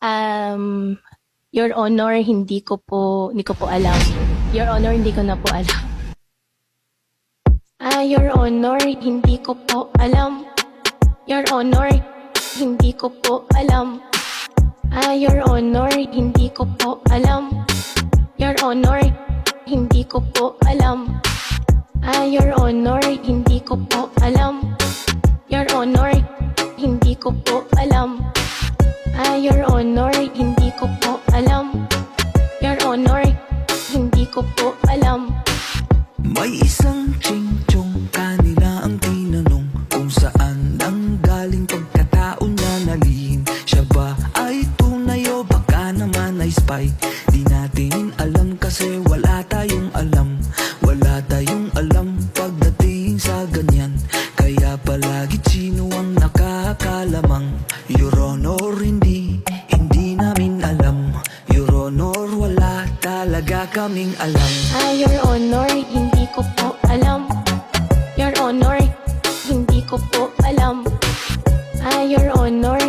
Um, Your Honor, hindi ko po, hindi ko po alam. Your Honor, hindi ko na po alam. Ah, Your Honor, hindi ko po alam. Your Honor, hindi ko po alam. Ah, Your Honor, hindi ko po alam. Your Honor, hindi ko po alam. Ah, Your Honor, hindi ko po alam. Your Honor, hindi ko po alam. Ah, Your Honor, hindi ko po alam. Your Honor, hindi ko po alam. May isang ching-chong kanila ang tinanong Kung saan ang galing pagkatao niya nalihim. Siya ba ay tunay o baka naman ay spy? Di natin alam kasi wala tayong alam. Wala tayong alam pagdating sa ganyan. Kaya palagi sino ang nakakalamang. Your wala talaga kaming alam Ah, Your Honor, hindi ko po alam. Your Honor, hindi ko po alam. Ah, Your Honor,